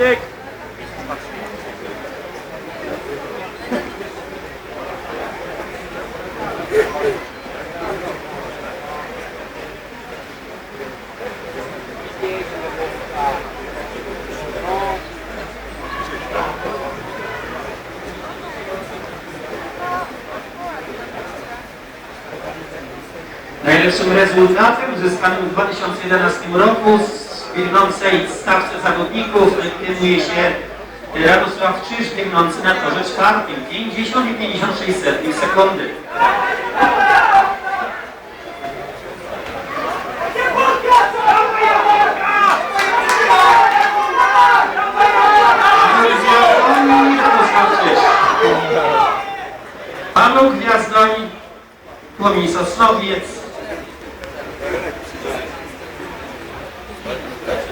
Mistake! Najlepszym rezultatem uzyskanym w 2011 roku w biegnącej stawce zawodników legitimuje się Radosław Czyż biegnący na torze czwartym 50 i 56 setnych sekundy. Panu Gwiazdoni Płomień Sosnowiec